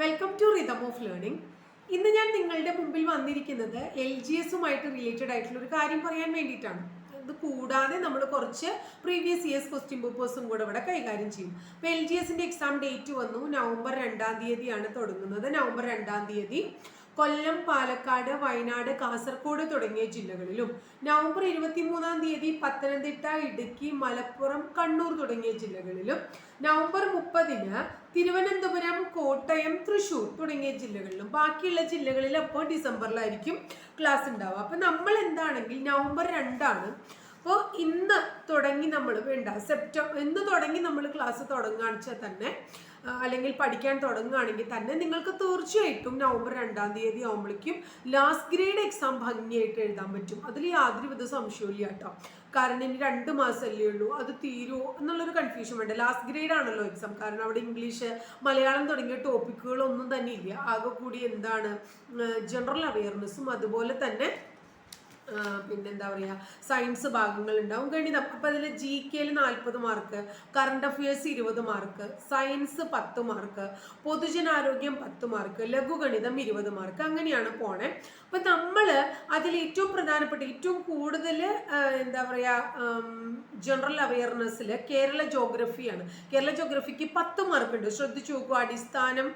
Welcome to rhythm of learning ഇന്ന് ഞാൻ നിങ്ങളുടെ മുമ്പിൽ വന്നിരിക്കുന്നത് എൽ ജി എസുമായിട്ട് റിലേറ്റഡ് ആയിട്ടുള്ള ഒരു കാര്യം പറയാൻ വേണ്ടിയിട്ടാണ്. ഇത് കൂടാതെ നമ്മൾ കുറച്ച് പ്രീവിയസ് ഇയേഴ്സ് ക്വസ്റ്റ്യൻ പേപ്പേഴ്സും കൂടെ ഇവിടെ കൈകാര്യം ചെയ്യും. അപ്പോൾ എൽ ജി എസിന്റെ എക്സാം ഡേറ്റ് വന്നു. നവംബർ രണ്ടാം തീയതിയാണ് തുടങ്ങുന്നത്. നവംബർ രണ്ടാം തീയതി. കൊല്ലം പാലക്കാട് വയനാട് കാസർഗോഡ് തുടങ്ങിയ ജില്ലകളിലും നവംബർ ഇരുപത്തിമൂന്നാം തീയതി പത്തനംതിട്ട ഇടുക്കി മലപ്പുറം കണ്ണൂർ തുടങ്ങിയ ജില്ലകളിലും നവംബർ മുപ്പതിന് തിരുവനന്തപുരം കോട്ടയം തൃശൂർ തുടങ്ങിയ ജില്ലകളിലും ബാക്കിയുള്ള ജില്ലകളിൽ അപ്പോൾ ഡിസംബറിലായിരിക്കും ക്ലാസ് ഉണ്ടാവുക. അപ്പം നമ്മൾ എന്താണെങ്കിൽ നവംബർ രണ്ടാണ് അപ്പോൾ ഇന്ന് തുടങ്ങി നമ്മൾ വേണ്ട സെപ്റ്റംബർ ഇന്ന് തുടങ്ങി നമ്മൾ ക്ലാസ് തുടങ്ങുകയാണെന്ന് വെച്ചാൽ തന്നെ അല്ലെങ്കിൽ പഠിക്കാൻ തുടങ്ങുകയാണെങ്കിൽ തന്നെ നിങ്ങൾക്ക് തീർച്ചയായിട്ടും നവംബർ രണ്ടാം തീയതി ആകുമ്പോഴേക്കും ലാസ്റ്റ് ഗ്രേഡ് എക്സാം ഭംഗിയായിട്ട് എഴുതാൻ പറ്റും. അതിൽ യാതൊരു വിധ സംശയമില്ല കേട്ടോ. കാരണം ഇനി രണ്ട് മാസമല്ലേ ഉള്ളൂ. അത് തീരുമോ എന്നുള്ളൊരു കൺഫ്യൂഷൻ വേണ്ട. ലാസ്റ്റ് ഗ്രേഡ് ആണല്ലോ എക്സാം കാരണം അവിടെ ഇംഗ്ലീഷ് മലയാളം തുടങ്ങിയ ടോപ്പിക്കുകളൊന്നും തന്നെ ഇല്ല. ആകെ കൂടി എന്താണ് ജനറൽ അവയർനെസ്സും അതുപോലെ തന്നെ പിന്നെന്താ പറയുക സയൻസ് ഭാഗങ്ങൾ ഉണ്ടാവും ഗണിതം അപ്പം അതിൽ ജി കെയിൽ നാൽപ്പത് മാർക്ക് കറണ്ട് അഫയേഴ്സ് ഇരുപത് മാർക്ക് സയൻസ് പത്ത് മാർക്ക് പൊതുജനാരോഗ്യം പത്ത് മാർക്ക് ലഘുഗണിതം ഇരുപത് മാർക്ക് അങ്ങനെയാണ് പോണേ. അപ്പം നമ്മൾ അതിൽ ഏറ്റവും പ്രധാനപ്പെട്ട ഏറ്റവും കൂടുതൽ എന്താ പറയുക ജനറൽ അവയർനെസ്സിൽ കേരള ജോഗ്രഫിയാണ് കേരള ജോഗ്രഫിക്ക് പത്ത് മാർക്ക് ഉണ്ട്. ശ്രദ്ധിച്ചു നോക്കുക അടിസ്ഥാനം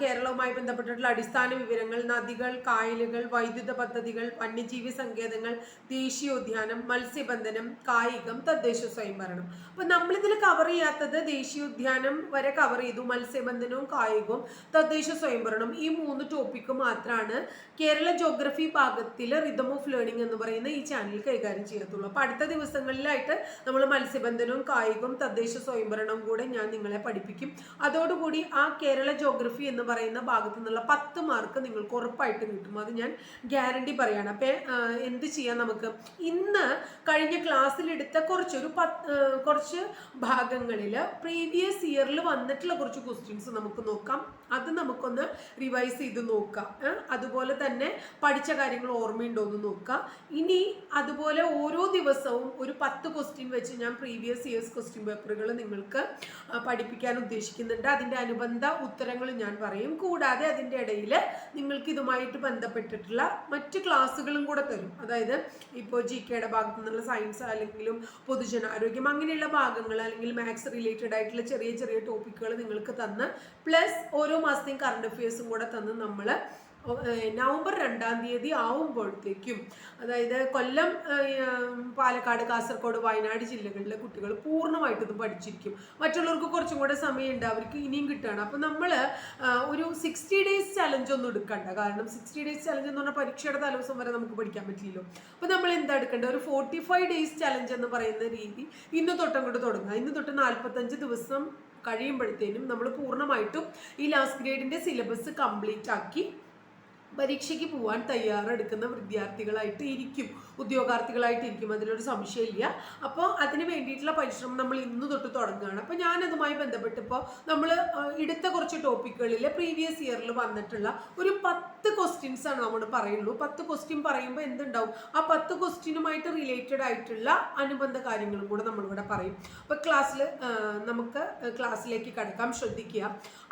കേരളവുമായി ബന്ധപ്പെട്ടിട്ടുള്ള അടിസ്ഥാന വിവരങ്ങൾ നദികൾ കായലുകൾ വൈദ്യുത പദ്ധതികൾ വന്യജീവി സങ്കേതങ്ങൾ ദേശീയോദ്യാനം മത്സ്യബന്ധനം കായികം തദ്ദേശ സ്വയംഭരണം. അപ്പൊ നമ്മളിതിൽ കവർ ചെയ്യാത്തത് ദേശീയോദ്യാനം വരെ കവർ ചെയ്തു. മത്സ്യബന്ധനവും കായികവും തദ്ദേശ സ്വയംഭരണം ഈ മൂന്ന് ടോപ്പിക്ക് മാത്രമാണ് കേരള ജോഗ്രഫി ഭാഗത്തിൽ റിതം ഓഫ് ലേണിംഗ് എന്ന് പറയുന്ന ഈ ചാനൽ കൈകാര്യം ചെയ്യത്തുള്ളൂ. അപ്പൊ അടുത്ത ദിവസങ്ങളിലായിട്ട് നമ്മൾ മത്സ്യബന്ധനവും കായികവും തദ്ദേശ സ്വയംഭരണവും കൂടെ ഞാൻ നിങ്ങളെ പഠിപ്പിക്കും. അതോടുകൂടി ആ കേരള ജോഗ്രഫി എന്ന് പറയുന്ന ഭാഗത്തു നിന്നുള്ള പത്ത് മാർക്ക് നിങ്ങൾക്ക് ഉറപ്പായിട്ടും കിട്ടും. അത് ഞാൻ ഗ്യാരണ്ടി പറയാണ്. അപ്പം എന്ത് ചെയ്യാം നമുക്ക്? ഇന്ന് കഴിഞ്ഞ ക്ലാസ്സിലെടുത്ത കുറച്ചൊരു പത്ത് കുറച്ച് ഭാഗങ്ങളിൽ പ്രീവിയസ് ഇയറിൽ വന്നിട്ടുള്ള കുറച്ച് ക്വസ്റ്റ്യൻസ് നമുക്ക് നോക്കാം. അത് നമുക്കൊന്ന് റിവൈസ് ചെയ്ത് നോക്കാം. അതുപോലെ തന്നെ പഠിച്ച കാര്യങ്ങൾ ഓർമ്മയുണ്ടോ എന്ന് നോക്കാം. ഇനി അതുപോലെ ഓരോ ദിവസവും ഒരു പത്ത് ക്വസ്റ്റ്യൻ വെച്ച് ഞാൻ പ്രീവിയസ് ഇയേഴ്സ് ക്വസ്റ്റ്യൻ പേപ്പറുകൾ നിങ്ങൾക്ക് പഠിപ്പിക്കാൻ ഉദ്ദേശിക്കുന്നുണ്ട്. അതിന്റെ അനുബന്ധ ഉത്തരങ്ങൾ ഞാൻ പറയും. കൂടാതെ അതിന്റെ ഇടയിൽ നിങ്ങൾക്ക് ഇതുമായിട്ട് ബന്ധപ്പെട്ടിട്ടുള്ള മറ്റ് ക്ലാസ്സുകളും കൂടെ തരും. അതായത് ഇപ്പോൾ ജി കെയുടെ ഭാഗത്തു നിന്നുള്ള സയൻസ് അല്ലെങ്കിലും പൊതുജനാരോഗ്യം അങ്ങനെയുള്ള ഭാഗങ്ങൾ അല്ലെങ്കിൽ മാത്സ് റിലേറ്റഡ് ആയിട്ടുള്ള ചെറിയ ചെറിയ ടോപ്പിക്കുകൾ നിങ്ങൾക്ക് തന്ന് പ്ലസ് ഓരോ മാസത്തെയും കറണ്ട് അഫയേഴ്സും കൂടെ തന്ന് നമ്മൾ നവംബർ രണ്ടാം തീയതി ആവുമ്പോഴത്തേക്കും അതായത് കൊല്ലം പാലക്കാട് കാസർഗോഡ് വയനാട് ജില്ലകളിലെ കുട്ടികൾ പൂർണമായിട്ട് ഇത് പഠിച്ചിരിക്കും. മറ്റുള്ളവർക്ക് കുറച്ചും കൂടെ സമയമുണ്ട് അവർക്ക് ഇനിയും കിട്ടുകയാണ്. അപ്പം നമ്മൾ ഒരു സിക്സ്റ്റി ഡേയ്സ് ചലഞ്ച് ഒന്നും എടുക്കണ്ട. കാരണം സിക്സ്റ്റി ഡേയ്സ് ചലഞ്ച് എന്ന് പറഞ്ഞാൽ പരീക്ഷയുടെ തലവസം വരെ നമുക്ക് പഠിക്കാൻ പറ്റില്ലല്ലോ. അപ്പം നമ്മൾ എന്താ എടുക്കേണ്ടത്? ഒരു ഫോർട്ടി ഫൈവ് ഡേയ്സ് ചലഞ്ച് എന്ന് പറയുന്ന രീതി ഇന്ന് തൊട്ടങ്ങോട്ട് തുടങ്ങുക. ഇന്ന് തൊട്ട് നാൽപ്പത്തഞ്ച് ദിവസം കഴിയുമ്പോഴത്തേനും നമ്മൾ പൂർണമായിട്ടും ഈ ലാസ്റ്റ് ഗ്രേഡിന്റെ സിലബസ് കംപ്ലീറ്റ് ആക്കി പരീക്ഷയ്ക്ക് പോകാൻ തയ്യാറെടുക്കുന്ന വിദ്യാർത്ഥികളായിട്ട് ഇരിക്കും ഉദ്യോഗാർത്ഥികളായിട്ട് ഇരിക്കും അതിലൊരു സംശയമില്ല. അപ്പോൾ അതിന് വേണ്ടിയിട്ടുള്ള പരിശ്രമം നമ്മൾ ഇന്ന് തൊട്ട് തുടങ്ങുകയാണ്. അപ്പോൾ ഞാനതുമായി ബന്ധപ്പെട്ടിപ്പോൾ നമ്മൾ എടുത്ത കുറച്ച് ടോപ്പിക്കുകളിൽ പ്രീവിയസ് ഇയറിൽ വന്നിട്ടുള്ള ഒരു പത്ത് ക്വസ്റ്റ്യൻസ് ആണ് നമ്മൾ പറയുള്ളൂ. പത്ത് ക്വസ്റ്റ്യൻ പറയുമ്പോൾ എന്തുണ്ടാവും? ആ പത്ത് ക്വസ്റ്റ്യനുമായിട്ട് റിലേറ്റഡ് ആയിട്ടുള്ള അനുബന്ധ കാര്യങ്ങളും കൂടെ നമ്മളിവിടെ പറയും. അപ്പോൾ ക്ലാസ്സിൽ നമുക്ക് ക്ലാസ്സിലേക്ക് കടക്കാം. ശ്രദ്ധിക്കുക.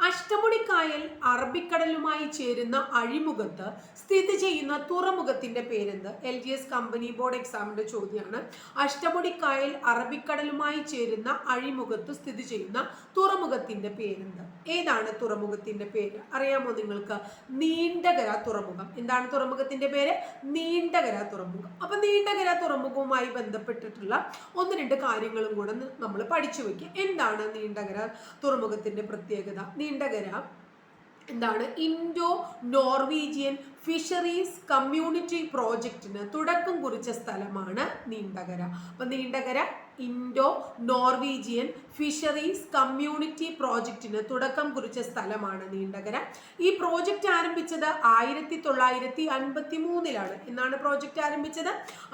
അഷ്ടമുടിക്കായൽ അറബിക്കടലുമായി ചേരുന്ന അഴിമുഖത്ത് സ്ഥിതി ചെയ്യുന്ന തുറമുഖത്തിന്റെ പേരെന്ത്? L G S company board എക്സാമിന്റെ ചോദ്യമാണ് അഷ്ടമുടിക്കായൽ അറബിക്കടലുമായി ചേരുന്ന അഴിമുഖത്ത് സ്ഥിതി ചെയ്യുന്ന തുറമുഖത്തിന്റെ പേരെന്ത്? ഏതാണ് തുറമുഖത്തിന്റെ പേര്? അറിയാമോ നിങ്ങൾക്ക്? നീണ്ടകര തുറമുഖം. എന്താണ് തുറമുഖത്തിന്റെ പേര്? നീണ്ടകര തുറമുഖം. അപ്പൊ നീണ്ടകര തുറമുഖവുമായി ബന്ധപ്പെട്ടിട്ടുള്ള ഒന്ന് രണ്ട് കാര്യങ്ങളും കൂടെ നമ്മൾ പഠിച്ചു വെക്കുക എന്താണ് നീണ്ടകര തുറമുഖത്തിന്റെ പ്രത്യേകത? നീണ്ടകര എന്താണ്? ഇൻഡോ നോർവീജിയൻ ഫിഷറീസ് കമ്മ്യൂണിറ്റി പ്രോജക്റ്റിന് തുടക്കം കുറിച്ച സ്ഥലമാണ് നീണ്ടകര. അപ്പൊ Neendakara Indo Norwegian fisheries community പ്രോജക്റ്റിന് തുടക്കം കുറിച്ച സ്ഥലമാണ് നീണ്ടകര. ഈ പ്രോജക്റ്റ് ആരംഭിച്ചത് ആയിരത്തി തൊള്ളായിരത്തി അൻപത്തി മൂന്നിലാണ് എന്നാണ് പ്രോജക്റ്റ് ആരംഭിച്ചത്.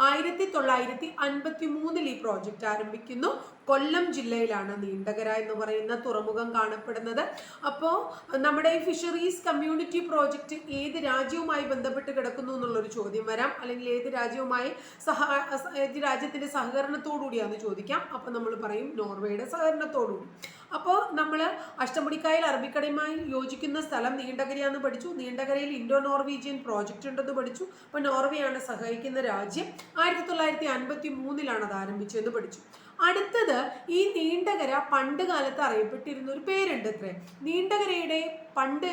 ആയിരത്തി തൊള്ളായിരത്തി അൻപത്തി മൂന്നിൽ ഈ പ്രോജക്റ്റ് ആരംഭിക്കുന്നു. കൊല്ലം ജില്ലയിലാണ് നീണ്ടകര എന്ന് പറയുന്ന തുറമുഖം കാണപ്പെടുന്നത്. അപ്പോൾ നമ്മുടെ ഈ ഫിഷറീസ് കമ്മ്യൂണിറ്റി പ്രോജക്റ്റ് ഏത് രാജ്യവുമായി ബന്ധപ്പെട്ട് കിടക്കുന്നു എന്നുള്ളൊരു ചോദ്യം വരാം. അല്ലെങ്കിൽ ഏത് രാജ്യവുമായി സഹ ഏത് രാജ്യത്തിന്റെ സഹകരണത്തോടുകൂടിയാണ് ചോദ്യം ചോദിക്കാം. അപ്പോൾ നമ്മൾ പറയും നോർവേയുടെ സഹകരണത്തോടുകൂടി. അപ്പോൾ നമ്മൾ അഷ്ടമുടിക്കായൽ അറബിക്കടയുമായി യോജിക്കുന്ന സ്ഥലം നീണ്ടകരയാന്ന് പഠിച്ചു. നീണ്ടകരയിൽ ഇൻഡോ നോർവീജിയൻ പ്രോജക്റ്റ് ഉണ്ടെന്ന് പഠിച്ചു. അപ്പോൾ നോർവേയാണ് സഹായിക്കുന്ന രാജ്യം. ആയിരത്തി തൊള്ളായിരത്തി അൻപത്തി മൂന്നിലാണ് അത് ആരംഭിച്ചതെന്ന് പഠിച്ചു. അടുത്തത് ഈ നീണ്ടകര പണ്ട് കാലത്ത് അറിയപ്പെട്ടിരുന്ന ഒരു പേരുണ്ട് അത്രേ. നീണ്ടകരയുടെ പണ്ട്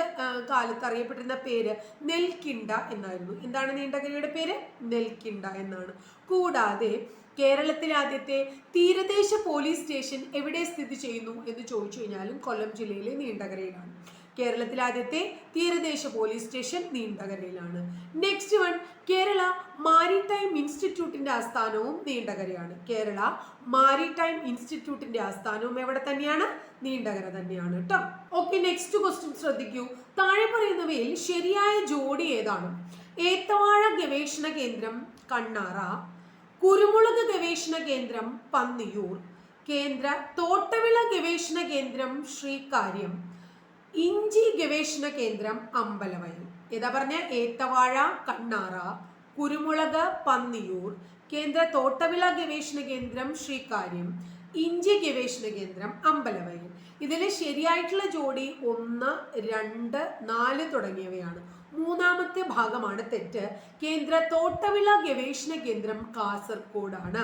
കാലത്ത് അറിയപ്പെട്ടിരുന്ന പേര് നെൽക്കിണ്ട എന്നായിരുന്നു. എന്താണ് നീണ്ടകരയുടെ പേര്? നെൽക്കിണ്ട എന്നാണ്. കൂടാതെ കേരളത്തിലെ ആദ്യത്തെ തീരദേശ പോലീസ് സ്റ്റേഷൻ എവിടെ സ്ഥിതി ചെയ്യുന്നു എന്ന് ചോദിച്ചു കഴിഞ്ഞാലും കൊല്ലം ജില്ലയിലെ നീണ്ടകരയിലാണ്. കേരളത്തിലെ ആദ്യത്തെ തീരദേശ പോലീസ് സ്റ്റേഷൻ നീണ്ടകരയിലാണ്. നെക്സ്റ്റ് വൺ കേരള മാരിടൈം ഇൻസ്റ്റിറ്റ്യൂട്ടിന്റെ ആസ്ഥാനവും നീണ്ടകരയാണ്. കേരള മാരിടൈം ഇൻസ്റ്റിറ്റ്യൂട്ടിന്റെ ആസ്ഥാനവും എവിടെ തന്നെയാണ്? നീണ്ടകര തന്നെയാണ് കേട്ടോ ഓക്കെ നെക്സ്റ്റ് ക്വസ്റ്റ്യൻ ശ്രദ്ധിക്കൂ. താഴെ പറയുന്നവയിൽ ശരിയായ ജോഡി ഏതാണ്? ഏത്തവാഴ ഗവേഷണ കേന്ദ്രം കണ്ണാറ കുരുമുളക് ഗവേഷണ കേന്ദ്രം പന്നിയൂർ. കേന്ദ്ര തോട്ടവിള ഗവേഷണ കേന്ദ്രം ശ്രീകാര്യം. ഇഞ്ചി ഗവേഷണ കേന്ദ്രം അമ്പലവയൽ. ഏതാ പറഞ്ഞ? ഏത്തവാഴ കണ്ണാറ കുരുമുളക് പന്നിയൂർ. കേന്ദ്ര തോട്ടവിള ഗവേഷണ കേന്ദ്രം ശ്രീകാര്യം. ഇഞ്ചി ഗവേഷണ കേന്ദ്രം അമ്പലവയൽ. ഇതിൽ ശരിയായിട്ടുള്ള ജോഡി ഒന്ന് രണ്ട് നാല് തുടങ്ങിയവയാണ്. മൂന്നാമത്തെ ഭാഗമാണ് തെറ്റ്. കേന്ദ്ര തോട്ടവിള ഗവേഷണ കേന്ദ്രം കാസർഗോഡാണ്.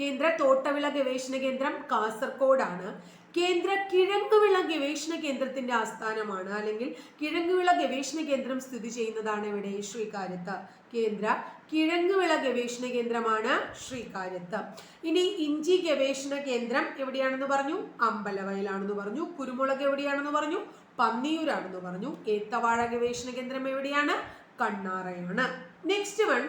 കേന്ദ്ര തോട്ടവിള ഗവേഷണ കേന്ദ്രം കാസർഗോഡാണ്. കേന്ദ്ര കിഴങ്ങുവിള ഗവേഷണ കേന്ദ്രത്തിന്റെ ആസ്ഥാനമാണ്. അല്ലെങ്കിൽ കിഴങ്ങുവിള ഗവേഷണ കേന്ദ്രം സ്ഥിതി ചെയ്യുന്നതാണ് ഇവിടെ ശ്രീകാര്യത്ത്. കേന്ദ്ര കിഴങ്ങുവിള ഗവേഷണ കേന്ദ്രമാണ് ശ്രീകാര്യത്ത്. ഇനി ഇഞ്ചി ഗവേഷണ കേന്ദ്രം എവിടെയാണെന്ന് പറഞ്ഞു? അമ്പലവയലാണെന്ന് പറഞ്ഞു. കുരുമുളക് എവിടെയാണെന്ന് പറഞ്ഞു? പന്നിയൂരാണെന്ന് പറഞ്ഞു. ഏത്തവാഴ ഗവേഷണ കേന്ദ്രം എവിടെയാണ്? കണ്ണാറയാണ്. നെക്സ്റ്റ് വൺ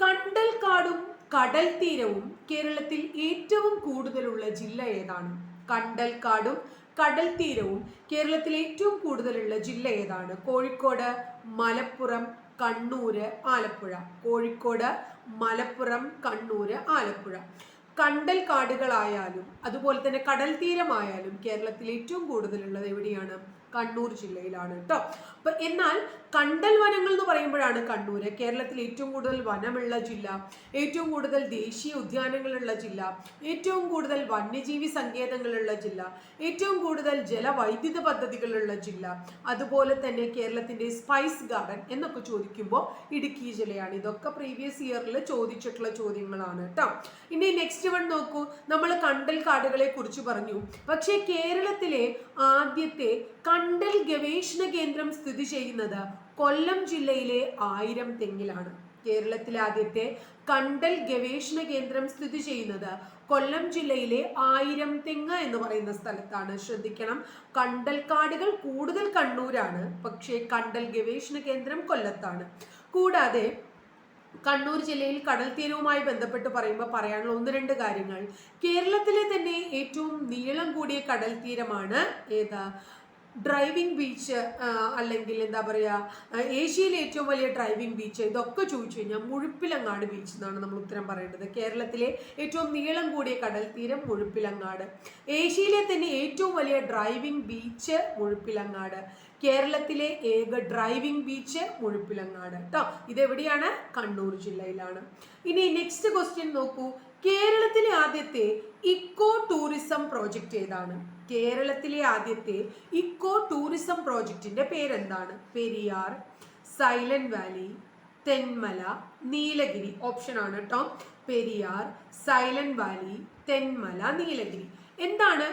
കണ്ടൽക്കാടും കടൽ തീരവും കേരളത്തിൽ ഏറ്റവും കൂടുതലുള്ള ജില്ല ഏതാണ്? കണ്ടൽക്കാടും കടൽ തീരവും കേരളത്തിൽ ഏറ്റവും കൂടുതലുള്ള ജില്ല ഏതാണ്? കോഴിക്കോട് മലപ്പുറം കണ്ണൂര് ആലപ്പുഴ. കോഴിക്കോട് മലപ്പുറം കണ്ണൂര് ആലപ്പുഴ. കണ്ടൽ കാടുകളായാലും അതുപോലെ തന്നെ കടൽ തീരമായാലും കേരളത്തിൽ ഏറ്റവും കൂടുതലുള്ളത് എവിടെയാണ്? കണ്ണൂർ ജില്ലയിലാണ് കേട്ടോ അപ്പൊ എന്നാൽ കണ്ടൽ വനങ്ങൾ എന്ന് പറയുമ്പോഴാണ് കണ്ണൂര്. കേരളത്തിൽ ഏറ്റവും കൂടുതൽ വനമുള്ള ജില്ല ഏറ്റവും കൂടുതൽ ദേശീയ ഉദ്യാനങ്ങളുള്ള ജില്ല ഏറ്റവും കൂടുതൽ വന്യജീവി സങ്കേതങ്ങളുള്ള ജില്ല ഏറ്റവും കൂടുതൽ ജലവൈദ്യുത പദ്ധതികളുള്ള ജില്ല അതുപോലെ തന്നെ കേരളത്തിന്റെ സ്പൈസ് ഗാർഡൻ എന്നൊക്കെ ചോദിക്കുമ്പോൾ ഇടുക്കി ജില്ലയാണ്. ഇതൊക്കെ പ്രീവിയസ് ഇയറിൽ ചോദിച്ചിട്ടുള്ള ചോദ്യങ്ങളാണ് കേട്ടോ ഇനി നെക്സ്റ്റ് വൺ നോക്കൂ. നമ്മൾ കണ്ടൽ കാടുകളെ കുറിച്ച് പറഞ്ഞു. പക്ഷേ കേരളത്തിലെ ആദ്യത്തെ കണ്ടൽ ഗവേഷണ കേന്ദ്രം സ്ഥിതി ചെയ്യുന്നത് കൊല്ലം ജില്ലയിലെ ആയിരം തെങ്ങിലാണ്. കേരളത്തിലെ ആദ്യത്തെ കണ്ടൽ ഗവേഷണ കേന്ദ്രം സ്ഥിതി ചെയ്യുന്നത് കൊല്ലം ജില്ലയിലെ ആയിരം തെങ്ങ് എന്ന് പറയുന്ന സ്ഥലത്താണ്. ശ്രദ്ധിക്കണം കണ്ടൽ കാടുകൾ കൂടുതൽ കണ്ണൂരാണ് പക്ഷേ കണ്ടൽ ഗവേഷണ കേന്ദ്രം കൊല്ലത്താണ്. കൂടാതെ കണ്ണൂർ ജില്ലയിൽ കടൽ തീരവുമായി ബന്ധപ്പെട്ട് പറയുമ്പോൾ പറയാനുള്ള ഒന്ന് രണ്ട് കാര്യങ്ങൾ. കേരളത്തിലെ തന്നെ ഏറ്റവും നീളം കൂടിയ കടൽ തീരമാണ് ഏതാ? ഡ്രൈവിംഗ് ബീച്ച് അല്ലെങ്കിൽ എന്താ പറയുക ഏഷ്യയിലെ ഏറ്റവും വലിയ ഡ്രൈവിംഗ് ബീച്ച് ഇതൊക്കെ ചോദിച്ചു കഴിഞ്ഞാൽ മുഴുപ്പിലങ്ങാട് ബീച്ച് എന്നാണ് നമ്മൾ ഉത്തരം പറയേണ്ടത്. കേരളത്തിലെ ഏറ്റവും നീളം കൂടിയ കടൽ തീരം മുഴുപ്പിലങ്ങാട്. ഏഷ്യയിലെ തന്നെ ഏറ്റവും വലിയ ഡ്രൈവിംഗ് ബീച്ച് മുഴുപ്പിലങ്ങാട്. കേരളത്തിലെ ഏക ഡ്രൈവിംഗ് ബീച്ച് മുഴുപ്പിലങ്ങാട്. കേട്ടോ ഇതെവിടെയാണ്? കണ്ണൂർ ജില്ലയിലാണ്. ഇനി നെക്സ്റ്റ് ക്വസ്റ്റ്യൻ നോക്കൂ. കേരളത്തിലെ ആദ്യത്തെ ഇക്കോ ടൂറിസം പ്രോജക്റ്റ് ഏതാണ്? കേരളത്തിലെ ആദ്യത്തെ ഇക്കോ ടൂറിസം പ്രോജക്റ്റിന്റെ പേരെന്താണ്? Periyar silent valley Thenmala Nilgiri. Option ആണ് കേട്ടോ പെരിയാർ സൈലന്റ് വാലി തെന്മല നീലഗിരി. എന്താണ്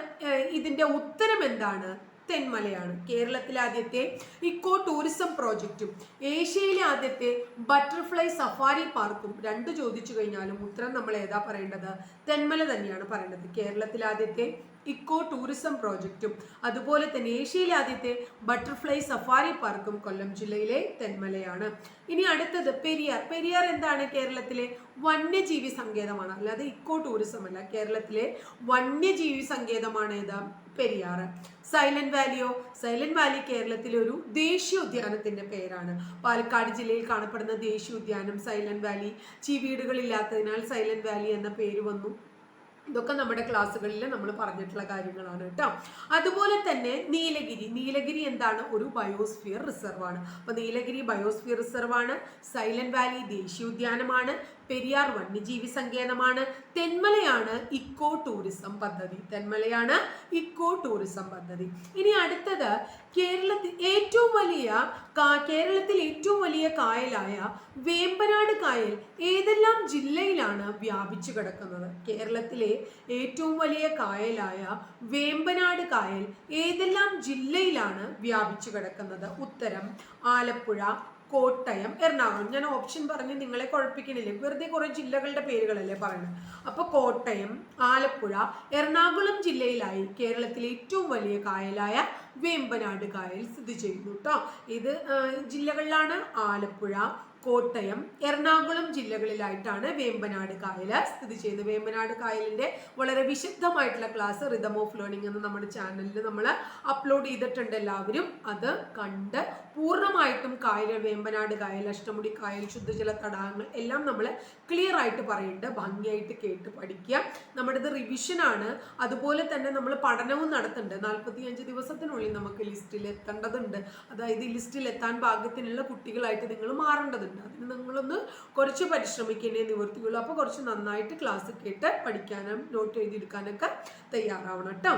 ഇതിന്റെ ഉത്തരം എന്താണ്? തെന്മലയാണ് കേരളത്തിലെ ആദ്യത്തെ ഇക്കോ ടൂറിസം പ്രോജക്റ്റും. ഏഷ്യയിലെ ആദ്യത്തെ ബട്ടർഫ്ലൈ സഫാരി പാർക്കും രണ്ട് ചോദിച്ചു കഴിഞ്ഞാലും ഉത്തരം നമ്മൾ ഏതാ പറയേണ്ടത്? തെന്മല തന്നെയാണ് പറയേണ്ടത്. കേരളത്തിലെ ആദ്യത്തെ ഇക്കോ ടൂറിസം പ്രോജക്റ്റും അതുപോലെ തന്നെ ഏഷ്യയിലെ ആദ്യത്തെ ബട്ടർഫ്ലൈ സഫാരി പാർക്കും കൊല്ലം ജില്ലയിലെ തെന്മലയാണ്. ഇനി അടുത്തത് പെരിയാർ. പെരിയാർ എന്താണ് കേരളത്തിലെ വന്യജീവി സങ്കേതമാണ്. അല്ലാതെ ഇക്കോ ടൂറിസം അല്ല. കേരളത്തിലെ വന്യജീവി സങ്കേതമാണ് ഏതാ? പെരിയാർ. സൈലന്റ് വാലിയോ സൈലന്റ് വാലി കേരളത്തിലെ ഒരു ദേശീയോദ്യാനത്തിന്റെ പേരാണ്. പാലക്കാട് ജില്ലയിൽ കാണപ്പെടുന്ന ദേശീയോദ്യാനം സൈലന്റ് വാലി. ചീവീടുകളില്ലാത്തതിനാൽ സൈലന്റ് വാലി എന്ന പേര് വന്നു. ഇതൊക്കെ നമ്മുടെ ക്ലാസ്സുകളിൽ നമ്മൾ പറഞ്ഞിട്ടുള്ള കാര്യങ്ങളാണ് കേട്ടോ. അതുപോലെ തന്നെ നീലഗിരി. നീലഗിരി എന്താണ്? ഒരു ബയോസ്ഫിയർ റിസർവാണ്. ആണ് അപ്പൊ നീലഗിരി ബയോസ്ഫിയർ റിസർവാണ്. സൈലന്റ് വാലി ദേശീയോദ്യാനമാണ് പെരിയാർ വന്യജീവി സങ്കേതമാണ്. തെന്മലയാണ് ഇക്കോ ടൂറിസം പദ്ധതി. തെന്മലയാണ് ഇക്കോ ടൂറിസം പദ്ധതി. ഇനി അടുത്തത് കേരളത്തിൽ ഏറ്റവും വലിയ കേരളത്തിൽ ഏറ്റവും വലിയ കായലായ വേമ്പനാട് കായൽ ഏതെല്ലാം ജില്ലയിലാണ് വ്യാപിച്ചു കിടക്കുന്നത്? കേരളത്തിലെ ഏറ്റവും വലിയ കായലായ വേമ്പനാട് കായൽ ഏതെല്ലാം ജില്ലയിലാണ് വ്യാപിച്ചു കിടക്കുന്നത്? ഉത്തരം ആലപ്പുഴ കോട്ടയം എറണാകുളം. ഞാൻ ഓപ്ഷൻ പറഞ്ഞ് നിങ്ങളെ കുഴപ്പിക്കണില്ലേ. വെറുതെ കുറെ ജില്ലകളുടെ പേരുകളല്ലേ പറയുന്നത് അപ്പോൾ കോട്ടയം ആലപ്പുഴ എറണാകുളം ജില്ലയിലായി കേരളത്തിലെ ഏറ്റവും വലിയ കായലായ വേമ്പനാട് കായൽ സ്ഥിതി ചെയ്യുന്നു കേട്ടോ ഇത് ജില്ലകളിലാണ് ആലപ്പുഴ കോട്ടയം എറണാകുളം ജില്ലകളിലായിട്ടാണ് വേമ്പനാട് കായൽ സ്ഥിതി ചെയ്യുന്നത്. വേമ്പനാട് കായലിന്റെ വളരെ വിശദമായിട്ടുള്ള ക്ലാസ് റിതം ഓഫ് ലേണിംഗ് എന്ന് നമ്മുടെ ചാനലിൽ നമ്മൾ അപ്ലോഡ് ചെയ്തിട്ടുണ്ട് എല്ലാവരും. അത് കണ്ട് പൂർണമായിട്ടും കായൽ വേമ്പനാട് കായൽ അഷ്ടമുടി കായൽ ശുദ്ധജല തടാകങ്ങൾ എല്ലാം നമ്മൾ ക്ലിയർ ആയിട്ട് പറയുന്നുണ്ട് ഭംഗിയായിട്ട് കേട്ട് പഠിക്കുക. നമ്മുടെ റിവിഷൻ ആണ്. അതുപോലെ തന്നെ നമ്മൾ പഠനവും നടത്തുന്നുണ്ട് നാൽപ്പത്തിയഞ്ച് ദിവസത്തിനുള്ളിൽ നമുക്ക് ലിസ്റ്റിൽ എത്തേണ്ടതുണ്ട്. അതായത് ലിസ്റ്റിൽ എത്താൻ ഭാഗ്യത്തിനുള്ള കുട്ടികളായിട്ട് നിങ്ങൾ മാറേണ്ടതുണ്ട്. അതിന് നിങ്ങളൊന്ന് കുറച്ച് പരിശ്രമിക്കേണ്ടേ നിവൃത്തിയുള്ളൂ. അപ്പോൾ കുറച്ച് നന്നായിട്ട് ക്ലാസ് കേട്ട് പഠിക്കാനും നോട്ട് എഴുതിയെടുക്കാനൊക്കെ തയ്യാറാവണം കേട്ടോ.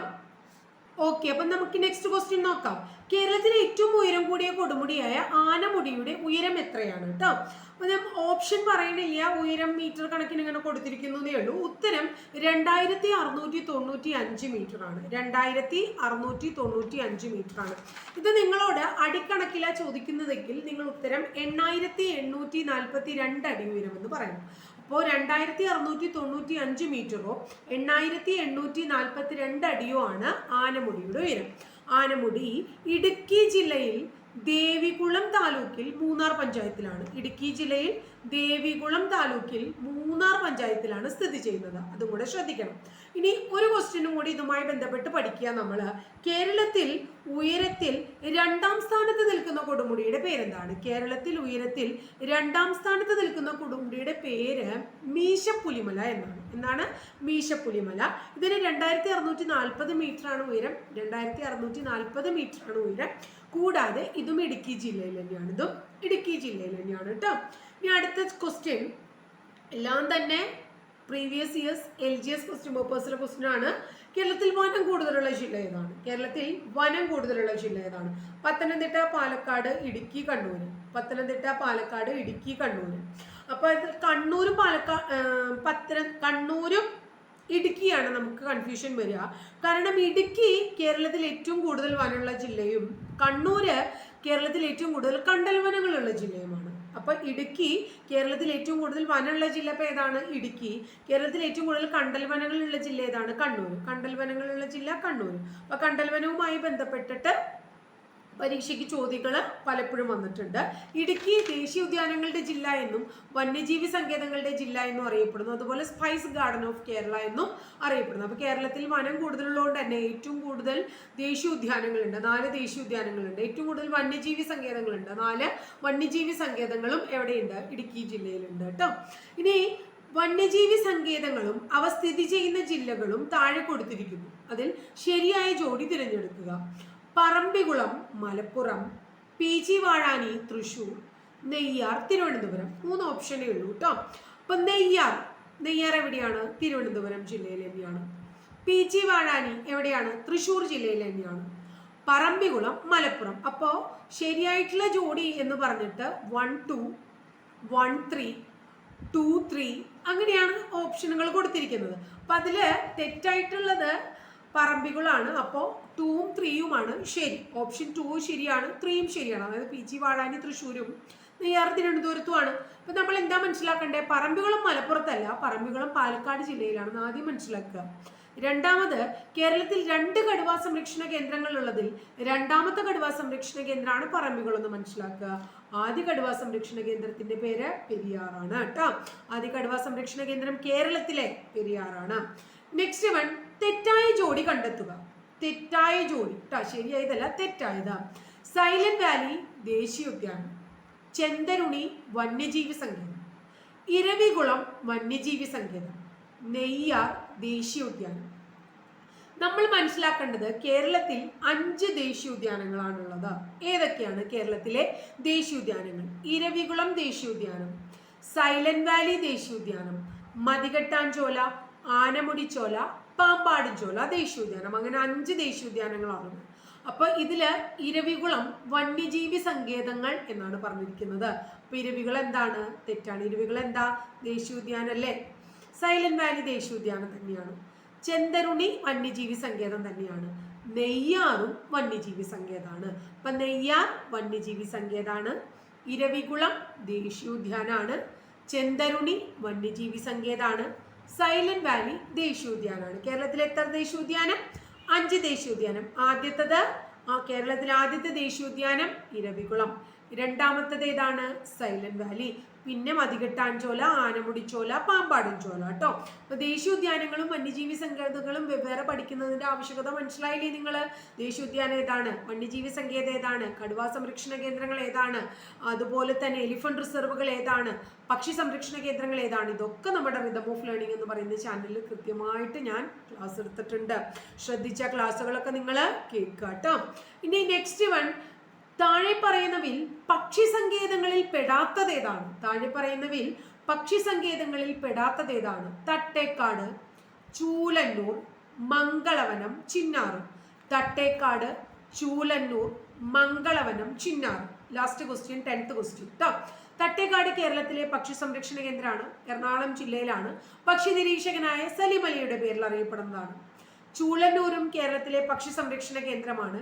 ഓക്കെ അപ്പം നമുക്ക് നെക്സ്റ്റ് ക്വസ്റ്റ്യൻ നോക്കാം. കേരളത്തിലെ ഏറ്റവും ഉയരം കൂടിയ കൊടുമുടിയായ ആനമുടിയുടെ ഉയരം എത്രയാണ് കേട്ടോ അപ്പൊ ഞാൻ ഓപ്ഷൻ പറയണില്ല. ഉയരം മീറ്റർ കണക്കിന് ഇങ്ങനെ കൊടുത്തിരിക്കുന്നു ഉള്ളൂ. ഉത്തരം രണ്ടായിരത്തി അറുന്നൂറ്റി തൊണ്ണൂറ്റി അഞ്ച് മീറ്റർ ആണ്. രണ്ടായിരത്തി അറുന്നൂറ്റി തൊണ്ണൂറ്റി അഞ്ച് മീറ്റർ ആണ്. ഇത് നിങ്ങളോട് അടിക്കണക്കില ചോദിക്കുന്നതെങ്കിൽ നിങ്ങൾ ഉത്തരം എണ്ണായിരത്തി എണ്ണൂറ്റി നാൽപ്പത്തി രണ്ട് അടി ഉയരം എന്ന് പറയണം അപ്പോൾ രണ്ടായിരത്തി അറുന്നൂറ്റി തൊണ്ണൂറ്റി അഞ്ച് മീറ്ററോ എണ്ണായിരത്തി എണ്ണൂറ്റി നാൽപ്പത്തി രണ്ട് അടിയോ ആണ് ആനമുടിയുടെ ഉയരം. ആനമുടി ഇടുക്കി ജില്ലയിൽ ദേവികുളം താലൂക്കിൽ മൂന്നാർ പഞ്ചായത്തിലാണ്. ഇടുക്കി ജില്ലയിൽ ദേവികുളം താലൂക്കിൽ മൂന്നാർ പഞ്ചായത്തിലാണ് സ്ഥിതി ചെയ്യുന്നത്. അതും കൂടെ ശ്രദ്ധിക്കണം. ഇനി ഒരു ക്വസ്റ്റ്യനും കൂടി ഇതുമായി ബന്ധപ്പെട്ട് പഠിക്കുക നമ്മൾ കേരളത്തിൽ ഉയരത്തിൽ രണ്ടാം സ്ഥാനത്ത് നിൽക്കുന്ന കൊടുമുടിയുടെ പേരെന്താണ്? കേരളത്തിൽ ഉയരത്തിൽ രണ്ടാം സ്ഥാനത്ത് നിൽക്കുന്ന കൊടുമുടിയുടെ പേര് മീശപ്പുലിമല എന്നാണ്. എന്താണ്? മീശപ്പുലിമല. ഇതിന് രണ്ടായിരത്തി അറുന്നൂറ്റി നാൽപ്പത് മീറ്റർ ആണ് ഉയരം. രണ്ടായിരത്തി അറുന്നൂറ്റി നാൽപ്പത് മീറ്റർ ആണ് ഉയരം. കൂടാതെ ഇതും ഇടുക്കി ജില്ലയിൽ തന്നെയാണ്. ഇതും ഇടുക്കി ജില്ലയിൽ തന്നെയാണ് കേട്ടോ. ഇനി അടുത്ത ക്വസ്റ്റ്യൻ എല്ലാം തന്നെ previous years L G S question പേപ്പേഴ്സിലെ question ആണ്. കേരളത്തിൽ വനം കൂടുതലുള്ള ജില്ല ഏതാണ്? കേരളത്തിൽ വനം കൂടുതലുള്ള ജില്ല ഏതാണ്? പത്തനംതിട്ട പാലക്കാട് ഇടുക്കി കണ്ണൂർ പത്തനംതിട്ട പാലക്കാട് ഇടുക്കി കണ്ണൂർ അപ്പോൾ കണ്ണൂരും പാലക്കാട് പത്തനം കണ്ണൂരും ഇടുക്കിയാണ് നമുക്ക് കൺഫ്യൂഷൻ വരിക. കാരണം ഇടുക്കി കേരളത്തിൽ ഏറ്റവും കൂടുതൽ വനമുള്ള ജില്ലയും കണ്ണൂര് കേരളത്തിൽ ഏറ്റവും കൂടുതൽ കണ്ടൽ വനങ്ങളുള്ള ജില്ലയുമാണ്. അപ്പൊ ഇടുക്കി കേരളത്തിൽ ഏറ്റവും കൂടുതൽ വനമുള്ള ജില്ല ഇപ്പൊ ഏതാണ്? ഇടുക്കി. കേരളത്തിൽ ഏറ്റവും കൂടുതൽ കണ്ടൽ വനങ്ങളുള്ള ജില്ല ഏതാണ്? കണ്ണൂർ കണ്ടൽ വനങ്ങളുള്ള ജില്ല കണ്ണൂർ അപ്പൊ കണ്ടൽ വനവുമായി ബന്ധപ്പെട്ടിട്ട് പരീക്ഷയ്ക്ക് ചോദ്യങ്ങൾ പലപ്പോഴും വന്നിട്ടുണ്ട്. ഇടുക്കി ദേശീയ ഉദ്യാനങ്ങളുടെ ജില്ല എന്നും വന്യജീവി സങ്കേതങ്ങളുടെ ജില്ല എന്നും അറിയപ്പെടുന്നു. അതുപോലെ സ്പൈസ് ഗാർഡൻ ഓഫ് കേരള എന്നും അറിയപ്പെടുന്നു. അപ്പോൾ കേരളത്തിൽ വനം കൂടുതലുള്ളതുകൊണ്ട് തന്നെ ഏറ്റവും കൂടുതൽ ദേശീയ ഉദ്യാനങ്ങളുണ്ട് നാല് ദേശീയ ഉദ്യാനങ്ങളുണ്ട് ഏറ്റവും കൂടുതൽ വന്യജീവി സങ്കേതങ്ങളുണ്ട്. നാല് വന്യജീവി സങ്കേതങ്ങളും എവിടെയുണ്ട്? ഇടുക്കി ജില്ലയിലുണ്ട് കേട്ടോ. ഇനി വന്യജീവി സങ്കേതങ്ങളും അവ സ്ഥിതി ചെയ്യുന്ന ജില്ലകളും താഴെ കൊടുത്തിരിക്കുന്നു. അതിൽ ശരിയായ ജോഡി തിരഞ്ഞെടുക്കുക. Parambikulam Malappuram P G Vazhani Thrissur Neyyar Thiruvananthapuram. മൂന്ന് ഓപ്ഷനേ ഉള്ളൂ കേട്ടോ അപ്പൊ നെയ്യാർ നെയ്യാർ എവിടെയാണ്? തിരുവനന്തപുരം ജില്ലയിൽ തന്നെയാണ്. പി ജി വാഴാനി എവിടെയാണ്? തൃശൂർ ജില്ലയിൽ തന്നെയാണ്. പറമ്പിക്കുളം മലപ്പുറം. അപ്പോൾ ശരിയായിട്ടുള്ള ജോഡി എന്ന് പറഞ്ഞിട്ട് one two one three two three അങ്ങനെയാണ് ഓപ്ഷനുകൾ കൊടുത്തിരിക്കുന്നത്. അപ്പം അതിൽ തെറ്റായിട്ടുള്ളത് പറമ്പികളാണ്. അപ്പോൾ ടൂവും ത്രീയുമാണ് ശരി. ഓപ്ഷൻ ടു ശരിയാണ്. ത്രീയും ശരിയാണ്. അതായത് പി ജി വാഴാനി തൃശ്ശൂരും നെയ്യാർ തിരുവനന്തപുരത്തുമാണ്. അപ്പം നമ്മൾ എന്താ മനസ്സിലാക്കണ്ടേ? പറമ്പികളും മലപ്പുറത്തല്ല. പറമ്പികളും പാലക്കാട് ജില്ലയിലാണ്. ആദ്യം മനസ്സിലാക്കുക. രണ്ടാമത് കേരളത്തിൽ രണ്ട് കടുവാ സംരക്ഷണ കേന്ദ്രങ്ങളുള്ളതിൽ രണ്ടാമത്തെ കടുവാ സംരക്ഷണ കേന്ദ്രമാണ് പറമ്പികളെന്ന് മനസ്സിലാക്കുക. ആദ്യ കടുവാ സംരക്ഷണ കേന്ദ്രത്തിന്റെ പേര് പെരിയാറാണ് കേട്ടോ. ആദ്യ കടുവാ സംരക്ഷണ കേന്ദ്രം കേരളത്തിലെ പെരിയാറാണ്. നെക്സ്റ്റ് വൺ തെറ്റായ ജോഡി കണ്ടെത്തുക. തെറ്റായ ജോഡി. കേട്ടോ ശരിയായതല്ല തെറ്റായതാ. സൈലന്റ് വാലി ദേശീയോദ്യാനം. ചെന്തരുണി വന്യജീവി സങ്കേതം. ഇരവികുളം വന്യജീവി സങ്കേതം. നെയ്യാർ ദേശീയോദ്യാനം. നമ്മൾ മനസ്സിലാക്കേണ്ടത് കേരളത്തിൽ അഞ്ച് ദേശീയോദ്യാനങ്ങളാണുള്ളത്. ഏതൊക്കെയാണ് കേരളത്തിലെ ദേശീയോദ്യാനങ്ങൾ? ഇരവികുളം ദേശീയോദ്യാനം സൈലന്റ് വാലി ദേശീയോദ്യാനം മതികെട്ടാൻചോല ആനമുടിച്ചോല പാമ്പാടിച്ചോല ദേശീയോദ്യാനം അങ്ങനെ അഞ്ച് ദേശീയോദ്യാനങ്ങളാണ് അപ്പൊ ഇതിൽ ഇരവികുളം വന്യജീവി സങ്കേതങ്ങൾ എന്നാണ് പറഞ്ഞിരിക്കുന്നത്. അപ്പൊ ഇരവികൾ എന്താണ്? തെറ്റാണ്. ഇരവികൾ എന്താ? ദേശീയോദ്യാനം അല്ലേ? സൈലന്റ് വാലി ദേശീയോദ്യാനം തന്നെയാണ്. ചെന്തരുണി വന്യജീവി സങ്കേതം തന്നെയാണ്. നെയ്യാറും വന്യജീവി സങ്കേതമാണ് അപ്പൊ നെയ്യാർ വന്യജീവി സങ്കേതമാണ് ഇരവികുളം ദേശീയോദ്യാനാണ് ചെന്തരുണി വന്യജീവി സങ്കേതമാണ് സൈലന്റ് വാലി ദേശീയോദ്യാനമാണ്. കേരളത്തിലെ എത്ര ദേശീയോദ്യാനം? അഞ്ച് ദേശീയോദ്യാനം. ആദ്യത്തത് കേരളത്തിലെ ആദ്യത്തെ ദേശീയോദ്യാനം ഇരവികുളം. രണ്ടാമത്തത് ഏതാണ്? Silent valley. പിന്നെ മതികെട്ടാൻചോല ആനമുടിച്ചോല പാമ്പാടൻചോല കേട്ടോ അപ്പൊ ദേശീയോദ്യാനങ്ങളും വന്യജീവി സങ്കേതങ്ങളും വെവ്വേറെ പഠിക്കുന്നതിന്റെ ആവശ്യകത മനസ്സിലായില്ലേ നിങ്ങൾ ദേശീയോദ്യാനം ഏതാണ്? വന്യജീവി സങ്കേതം ഏതാണ്? കടുവാ സംരക്ഷണ കേന്ദ്രങ്ങൾ ഏതാണ്? അതുപോലെ തന്നെ എലിഫന്റ് റിസർവുകൾ ഏതാണ്? പക്ഷി സംരക്ഷണ കേന്ദ്രങ്ങൾ ഏതാണ്? ഇതൊക്കെ നമ്മുടെ റിതം ഓഫ് ലേണിംഗ് എന്ന് പറയുന്ന ചാനലിൽ കൃത്യമായിട്ട് ഞാൻ ക്ലാസ് എടുത്തിട്ടുണ്ട്. ശ്രദ്ധിച്ച ക്ലാസ്സുകളൊക്കെ നിങ്ങൾ കേൾക്കുക കേട്ടോ ഇനി നെക്സ്റ്റ് വൺ താഴെ പറയുന്നവിൽ പക്ഷി സങ്കേതങ്ങളിൽ പെടാത്തത് ഏതാണ് താഴെ പറയുന്നവിൽ പക്ഷി സങ്കേതങ്ങളിൽ പെടാത്തത് ഏതാണ് Thattekkad Choolannur Mangalavanam Chinnar. Thattekkad Choolannur Mangalavanam Chinnar. Last question tenth question കേട്ടോ തട്ടേക്കാട് കേരളത്തിലെ പക്ഷി സംരക്ഷണ കേന്ദ്രമാണ്. എറണാകുളം ജില്ലയിലാണ്. പക്ഷി നിരീക്ഷകനായ സലിം അലിയുടെ പേരിൽ അറിയപ്പെടുന്നതാണ്. ചൂളന്നൂരും കേരളത്തിലെ പക്ഷി സംരക്ഷണ കേന്ദ്രമാണ്.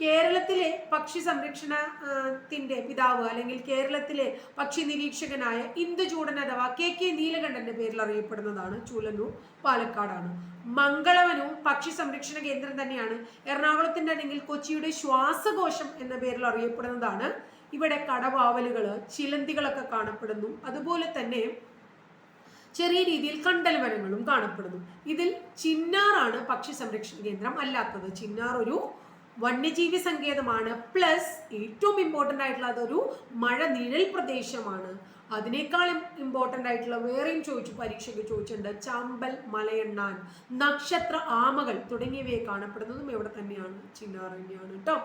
കേരളത്തിലെ പക്ഷി സംരക്ഷണത്തിന്റെ പിതാവ് അല്ലെങ്കിൽ കേരളത്തിലെ പക്ഷി നിരീക്ഷകനായ ഇന്ദുചൂടൻ അഥവാ കെ കെ നീലകണ്ഠന്റെ പേരിൽ അറിയപ്പെടുന്നതാണ് ചൂലന്നൂർ പാലക്കാടാണ്. മംഗളവനവും പക്ഷി സംരക്ഷണ കേന്ദ്രം തന്നെയാണ്. എറണാകുളത്തിന്റെ അല്ലെങ്കിൽ കൊച്ചിയുടെ ശ്വാസകോശം എന്ന പേരിൽ അറിയപ്പെടുന്നതാണ്. ഇവിടെ കടവാവലുകൾ ചിലന്തികളൊക്കെ കാണപ്പെടുന്നു. അതുപോലെ തന്നെ ചെറിയ രീതിയിൽ കണ്ടൽ വനങ്ങളും കാണപ്പെടുന്നു. ഇതിൽ ചിന്നാറാണ് പക്ഷി സംരക്ഷണ കേന്ദ്രം. അല്ലാത്തത് ചിന്നാർ ഒരു വന്യജീവി സങ്കേതമാണ്. പ്ലസ് ഏറ്റവും ഇമ്പോർട്ടന്റ് ആയിട്ടുള്ള അതൊരു മഴ നിഴൽ പ്രദേശമാണ് അതിനേക്കാളും ഇമ്പോർട്ടന്റ് ആയിട്ടുള്ള വേറെയും ചോദിച്ചു പരീക്ഷയ്ക്ക് ചോദിച്ചിട്ടുണ്ട്. ചാമ്പൽ മലയെണ്ണാൻ നക്ഷത്ര ആമകൾ തുടങ്ങിയവയെ കാണപ്പെടുന്നതും ഇവിടെ തന്നെയാണ്. ചിന്നാർ തന്നെയാണ് കേട്ടോ.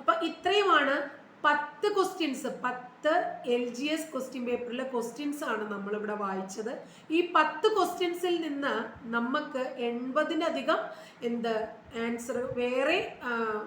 അപ്പൊ ഇത്രയുമാണ് പത്ത് ക്വസ്റ്റ്യൻസ് പത്ത് എൽ ജി എസ് ക്വസ്റ്റ്യൻ പേപ്പറിലെ ക്വസ്റ്റ്യൻസ് ആണ് നമ്മളിവിടെ വായിച്ചത്. ഈ പത്ത് ക്വസ്റ്റ്യൻസിൽ നിന്ന് നമുക്ക് എൺപതിനധികം എന്ത് ആൻസർ വേറെ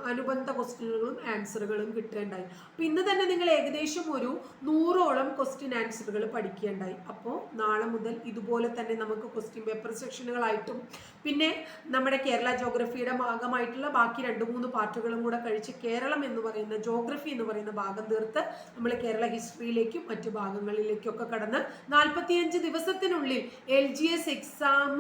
അനുബന്ധ ക്വസ്റ്റ്യനുകളും ആൻസറുകളും കിട്ടുകയുണ്ടായി അപ്പം ഇന്ന് തന്നെ നിങ്ങൾ ഏകദേശം ഒരു നൂറോളം ക്വസ്റ്റ്യൻ ആൻസറുകൾ പഠിക്കുകയുണ്ടായി അപ്പോൾ നാളെ മുതൽ ഇതുപോലെ തന്നെ നമുക്ക് ക്വസ്റ്റ്യൻ പേപ്പർ സെക്ഷനുകളായിട്ടും പിന്നെ നമ്മുടെ കേരള ജോഗ്രഫിയുടെ ഭാഗമായിട്ടുള്ള ബാക്കി രണ്ട് മൂന്ന് പാർട്ടുകളും കൂടെ കഴിച്ച് കേരളം എന്ന് പറയുന്ന ജോഗ്രഫി എന്ന് പറയുന്ന ഭാഗം തീർത്ത് നമ്മൾ കേരള ഹിസ്റ്ററിയിലേക്കും മറ്റു ഭാഗങ്ങളിലേക്കും ഒക്കെ കടന്ന് നാൽപ്പത്തിയഞ്ച് ദിവസത്തിനുള്ളിൽ എൽ ജി എസ് എക്സാം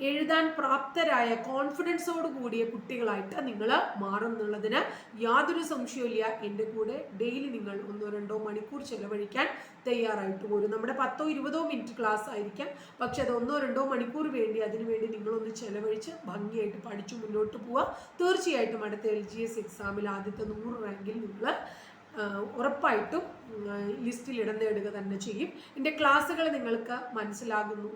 എഴുതാൻ പ്രാപ്തരായ കോൺഫിഡൻസോട് കൂടിയ കുട്ടികളായിട്ട് നിങ്ങൾ മാറുന്നുള്ളതിന് യാതൊരു സംശയവുമില്ല എന്റെ കൂടെ ഡെയിലി നിങ്ങൾ ഒന്നോ രണ്ടോ മണിക്കൂർ ചെലവഴിക്കാൻ തയ്യാറായിട്ട് പോരും. നമ്മുടെ പത്തോ ഇരുപതോ മിനിറ്റ് ക്ലാസ് ആയിരിക്കാം. പക്ഷെ അത് ഒന്നോ രണ്ടോ മണിക്കൂർ വേണ്ടി അതിനുവേണ്ടി നിങ്ങളൊന്ന് ചെലവഴിച്ച് ഭംഗിയായിട്ട് പഠിച്ചു മുന്നോട്ട് പോവുക. തീർച്ചയായിട്ടും അടുത്ത എൽ ജി എസ് എക്സാമിൽ ആദ്യത്തെ നൂറ് റാങ്കിൽ നിങ്ങൾ ഉറപ്പായിട്ടും ലിസ്റ്റിൽ ഇടം നേടുക തന്നെ ചെയ്യും. എന്റെ ക്ലാസ്സുകൾ നിങ്ങൾക്ക് മനസ്സിലാകുന്നു.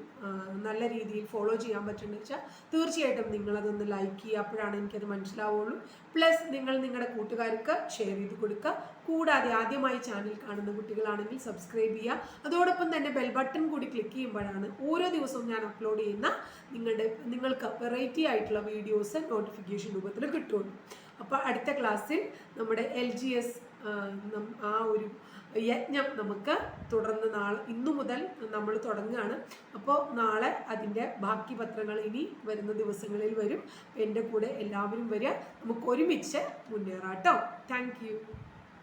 നല്ല രീതിയിൽ ഫോളോ ചെയ്യാൻ പറ്റുമെന്ന് വെച്ചാൽ തീർച്ചയായിട്ടും നിങ്ങളതൊന്ന് ലൈക്ക് ചെയ്യുക. അപ്പോഴാണ് എനിക്കത് മനസ്സിലാവുള്ളൂ. പ്ലസ് നിങ്ങൾ നിങ്ങളുടെ കൂട്ടുകാർക്ക് ഷെയർ ചെയ്ത് കൊടുക്കുക. കൂടാതെ ആദ്യമായി ചാനൽ കാണുന്ന കുട്ടികളാണെങ്കിൽ സബ്സ്ക്രൈബ് ചെയ്യുക. അതോടൊപ്പം തന്നെ ബെൽ ബട്ടൺ കൂടി ക്ലിക്ക് ചെയ്യുമ്പോഴാണ് ഓരോ ദിവസവും ഞാൻ അപ്ലോഡ് ചെയ്യുന്ന നിങ്ങളുടെ നിങ്ങൾക്ക് വെറൈറ്റി ആയിട്ടുള്ള വീഡിയോസ് നോട്ടിഫിക്കേഷൻ രൂപത്തിൽ കിട്ടുള്ളൂ. അപ്പോൾ അടുത്ത ക്ലാസ്സിൽ നമ്മുടെ എൽ ജി എസ് ആ ഒരു യജ്ഞം നമുക്ക് തുടർന്ന് നാളെ ഇന്നു മുതൽ നമ്മൾ തുടങ്ങുകയാണ്. അപ്പോൾ നാളെ അതിന്റെ ബാക്കി പത്രങ്ങൾ ഇനി വരുന്ന ദിവസങ്ങളിൽ വരും. എന്റെ കൂടെ എല്ലാവരും വരിക. നമുക്ക് ഒരുമിച്ച് മുന്നേറാം കേട്ടോ. താങ്ക്